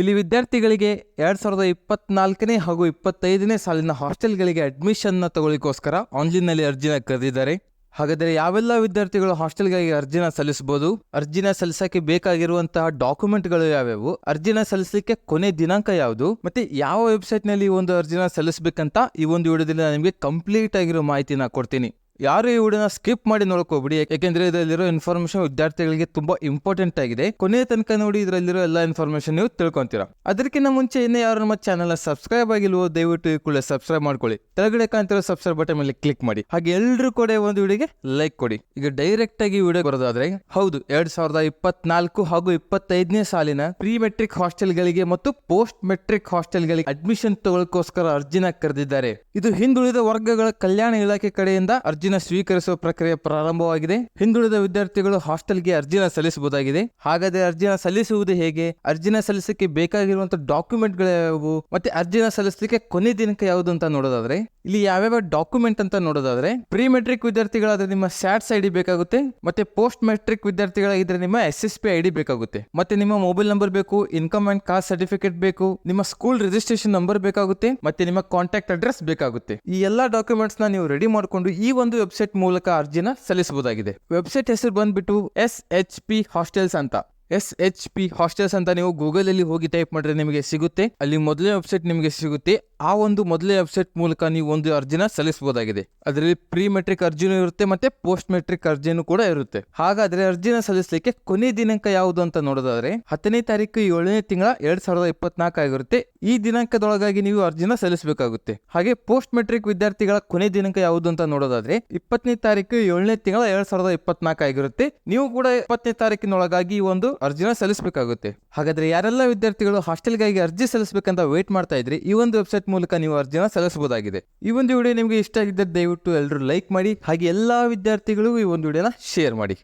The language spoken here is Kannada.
ಇಲ್ಲಿ ವಿದ್ಯಾರ್ಥಿಗಳಿಗೆ ಎರಡ್ ಸಾವಿರದ ಇಪ್ಪತ್ನಾಲ್ಕನೇ ಹಾಗೂ ಇಪ್ಪತ್ತೈದನೇ ಸಾಲಿನ ಹಾಸ್ಟೆಲ್ಗಳಿಗೆ ಅಡ್ಮಿಷನ್ ತಗೊಳ್ಳಿಕ್ಕೋಸ್ಕರ ಆನ್ಲೈನ್ನಲ್ಲಿ ಅರ್ಜಿನ ಕರೆದಿದ್ದಾರೆ. ಹಾಗಾದರೆ ಯಾವೆಲ್ಲ ವಿದ್ಯಾರ್ಥಿಗಳು ಹಾಸ್ಟೆಲ್ಗಾಗಿ ಅರ್ಜಿನ ಸಲ್ಲಿಸಬಹುದು? ಅರ್ಜಿನ ಸಲ್ಲಿಸಕ್ಕೆ ಬೇಕಾಗಿರುವಂತಹ ಡಾಕ್ಯುಮೆಂಟ್ಗಳು ಯಾವ್ಯಾವು? ಅರ್ಜಿನ ಸಲ್ಲಿಸಲಿಕ್ಕೆ ಕೊನೆ ದಿನಾಂಕ ಯಾವುದು? ಮತ್ತೆ ಯಾವ ವೆಬ್ಸೈಟ್ನಲ್ಲಿ ಈ ಒಂದು ಅರ್ಜಿನ ಸಲ್ಲಿಸಬೇಕಂತ ಈ ಒಂದು ವಿಡಿಯೋದಲ್ಲಿ ನಿಮಗೆ ಕಂಪ್ಲೀಟ್ ಆಗಿರೋ ಮಾಹಿತಿನ ಕೊಡ್ತೀನಿ. ಯಾರು ಈ ವಿಡಿಯೋನ ಸ್ಕಿಪ್ ಮಾಡಿ ನೋಡ್ಕೋಬಿಡಿ. ಯಾಕೆಂದ್ರೆ ಇದರಲ್ಲಿರೋ ಇನ್ಫಾರ್ಮೇಶನ್ ವಿದ್ಯಾರ್ಥಿಗಳಿಗೆ ತುಂಬಾ ಇಂಪಾರ್ಟೆಂಟ್ ಆಗಿದೆ. ಕೊನೆಯ ತನಕ ನೋಡಿ ಇದರಲ್ಲಿರೋ ಎಲ್ಲ ಇನ್ಫಾರ್ಮೇಶನ್ ನೀವು ತಿಳ್ಕೊಂತೀರಾ. ಅದಕ್ಕಿಂತ ಮುಂಚೆ ಇನ್ನೇ ಯಾರು ನಮ್ಮ ಚಾನಲ್ ಸಬ್ಸ್ಕ್ರೈಬ್ ಆಗಿಲ್ವೋ ದಯವಿಟ್ಟು ಈ ಕೂಡ ಸಬ್ಸ್ಕ್ರೈಬ್ ಮಾಡ್ಕೊಳ್ಳಿ. ಕೆಳಗಡೆ ಕಾಣ್ತಿರೋ ಸಬ್ಸ್ಕ್ರೈಬ್ ಬಟನ್ ಮೇಲೆ ಕ್ಲಿಕ್ ಮಾಡಿ. ಹಾಗೆ ಎಲ್ಲರೂ ಕೂಡ ಒಂದು ವಿಡಿಯೋಗೆ ಲೈಕ್ ಕೊಡಿ. ಈಗ ಡೈರೆಕ್ಟ್ ಆಗಿ ವಿಡಿಯೋ ಬರೋದಾದ್ರೆ, ಹೌದು, ಎರಡ್ ಸಾವಿರದ ಇಪ್ಪತ್ನಾಲ್ಕು ಹಾಗೂ ಇಪ್ಪತ್ತೈದನೇ ಸಾಲಿನ ಪ್ರೀ ಮೆಟ್ರಿಕ್ ಹಾಸ್ಟೆಲ್ಗಳಿಗೆ ಮತ್ತು ಪೋಸ್ಟ್ ಮೆಟ್ರಿಕ್ ಹಾಸ್ಟೆಲ್ಗಳಿಗೆ ಅಡ್ಮಿಷನ್ ತಗೊಳ್ಳೋಕೋಸ್ಕರ ಅರ್ಜಿನ ಕರೆದಿದ್ದಾರೆ. ಇದು ಹಿಂದುಳಿದ ವರ್ಗಗಳ ಕಲ್ಯಾಣ ಇಲಾಖೆ ಕಡೆಯಿಂದ ಅರ್ಜಿನ ಸ್ವೀಕರಿಸುವ ಪ್ರಕ್ರಿಯೆ ಪ್ರಾರಂಭವಾಗಿದೆ. ಹಿಂದುಳಿದ ವಿದ್ಯಾರ್ಥಿಗಳು ಹಾಸ್ಟೆಲ್ಗೆ ಅರ್ಜಿನ ಸಲ್ಲಿಸಬಹುದಾಗಿದೆ. ಹಾಗಾದ್ರೆ ಅರ್ಜಿನ ಸಲ್ಲಿಸುವುದು ಹೇಗೆ? ಅರ್ಜಿನ ಸಲ್ಲಿಸಕ್ಕೆ ಬೇಕಾಗಿರುವಂತಹ ಡಾಕ್ಯುಮೆಂಟ್ಗಳು ಯಾವುವು ಮತ್ತೆ ಅರ್ಜಿನ ಸಲ್ಲಿಸಲಿಕ್ಕೆ ಕೊನೆ ದಿನಾಂಕ ಯಾವುದು ಅಂತ ನೋಡೋದಾದ್ರೆ ಇಲ್ಲಿ ಯಾವ್ಯಾವ ಡಾಕ್ಯುಮೆಂಟ್ ಅಂತ ನೋಡೋದಾದ್ರೆ ಪ್ರೀ ಮೆಟ್ರಿಕ್ ವಿದ್ಯಾರ್ಥಿಗಳಾದ್ರೆ ನಿಮ್ಮ ಸ್ಯಾಟ್ಸ್ ಐಡಿ ಬೇಕಾಗುತ್ತೆ, ಮತ್ತೆ ಪೋಸ್ಟ್ ಮೆಟ್ರಿಕ್ ವಿದ್ಯಾರ್ಥಿಗಳಾಗಿದ್ರೆ ನಿಮ್ಮ ಎಸ್ ಎಸ್ ಪಿ ಐಡಿ ಬೇಕಾಗುತ್ತೆ. ಮತ್ತೆ ನಿಮ್ಮ ಮೊಬೈಲ್ ನಂಬರ್ ಬೇಕು ಇನ್ಕಮ್ ಅಂಡ್ ಕಾಸ್ಟ್ ಸರ್ಟಿಫಿಕೇಟ್ ಬೇಕು, ನಿಮ್ಮ ಸ್ಕೂಲ್ ರಿಜಿಸ್ಟ್ರೇಷನ್ ನಂಬರ್ ಬೇಕಾಗುತ್ತೆ, ಮತ್ತೆ ನಿಮ್ಮ ಕಾಂಟ್ಯಾಕ್ಟ್ ಅಡ್ರೆಸ್ ಬೇಕಾಗುತ್ತೆ. ಈ ಎಲ್ಲಾ ಡಾಕ್ಯುಮೆಂಟ್ಸ್ನ ನೀವು ರೆಡಿ ಮಾಡಿಕೊಂಡು ಈ ಒಂದು ವೆಬ್ಸೈಟ್ ಮೂಲಕ ಅರ್ಜಿನ ಸಲ್ಲಿಸಬಹುದಾಗಿದೆ. ವೆಬ್ಸೈಟ್ ಹೆಸರು ಬಂದ್ಬಿಟ್ಟು ಎಸ್ ಎಚ್ ಪಿ ಹಾಸ್ಟೆಲ್ಸ್ ಅಂತ. ಎಸ್ ಎಚ್ ಪಿ ಹಾಸ್ಟೆಲ್ಸ್ ಅಂತ ನೀವು ಗೂಗಲ್ ಅಲ್ಲಿ ಹೋಗಿ ಟೈಪ್ ಮಾಡಿದ್ರೆ ನಿಮಗೆ ಸಿಗುತ್ತೆ. ಅಲ್ಲಿ ಮೊದಲನೇ ವೆಬ್ಸೈಟ್ ನಿಮಗೆ ಸಿಗುತ್ತೆ. ಆ ಒಂದು ಮೊದಲೇ ವೆಬ್ಸೈಟ್ ಮೂಲಕ ನೀವು ಒಂದು ಅರ್ಜಿನ ಸಲ್ಲಿಸಬಹುದಾಗಿದೆ. ಅದರಲ್ಲಿ ಪ್ರೀ ಮೆಟ್ರಿಕ್ ಅರ್ಜಿನೂ ಇರುತ್ತೆ ಮತ್ತೆ ಪೋಸ್ಟ್ ಮೆಟ್ರಿಕ್ ಅರ್ಜಿನೂ ಕೂಡ ಇರುತ್ತೆ. ಹಾಗಾದ್ರೆ ಅರ್ಜಿನ ಸಲ್ಲಿಸಲಿಕ್ಕೆ ಕೊನೆ ದಿನಾಂಕ ಯಾವುದು ಅಂತ ನೋಡೋದಾದ್ರೆ, ಹತ್ತನೇ ತಾರೀಕು ಏಳನೇ ತಿಂಗಳ ಎರಡ್ ಸಾವಿರದ ಇಪ್ಪತ್ನಾಲ್ಕು ಆಗಿರುತ್ತೆ. ಈ ದಿನಾಂಕದೊಳಗಾಗಿ ನೀವು ಅರ್ಜಿನ ಸಲ್ಲಿಸಬೇಕಾಗುತ್ತೆ. ಹಾಗೆ ಪೋಸ್ಟ್ ಮೆಟ್ರಿಕ್ ವಿದ್ಯಾರ್ಥಿಗಳ ಕೊನೆ ದಿನಾಂಕ ಯಾವುದು ಅಂತ ನೋಡೋದಾದ್ರೆ, ಇಪ್ಪತ್ತನೇ ತಾರೀಕು ಏಳನೇ ತಿಂಗಳ ಎರಡ್ ಸಾವಿರದ ಇಪ್ಪತ್ನಾಲ್ಕು ಆಗಿರುತ್ತೆ. ನೀವು ಕೂಡ ಇಪ್ಪತ್ತನೇ ತಾರೀಕಿನೊಳಗಾಗಿ ಈ ಒಂದು ಅರ್ಜಿನ ಸಲ್ಲಿಸಬೇಕಾಗುತ್ತೆ. ಹಾಗಾದ್ರೆ ಯಾರೆಲ್ಲ ವಿದ್ಯಾರ್ಥಿಗಳು ಹಾಸ್ಟೆಲ್ಗಾಗಿ ಅರ್ಜಿ ಸಲ್ಲಿಸಬೇಕಂತ ವೇಟ್ ಮಾಡ್ತಾ ಇದ್ರಿ, ಈ ಒಂದು ಮೂಲಕ ನೀವು ಅರ್ಜಿನ ಸಲ್ಲಿಸಬಹುದಾಗಿದೆ. ಈ ಒಂದು ವಿಡಿಯೋ ನಿಮಗೆ ಇಷ್ಟ ಆಗಿದ್ದರೆ ದಯವಿಟ್ಟು ಎಲ್ಲರೂ ಲೈಕ್ ಮಾಡಿ, ಹಾಗೆ ಎಲ್ಲಾ ವಿದ್ಯಾರ್ಥಿಗಳಿಗೂ ಈ ಒಂದು ವಿಡಿಯೋನ ಶೇರ್ ಮಾಡಿ.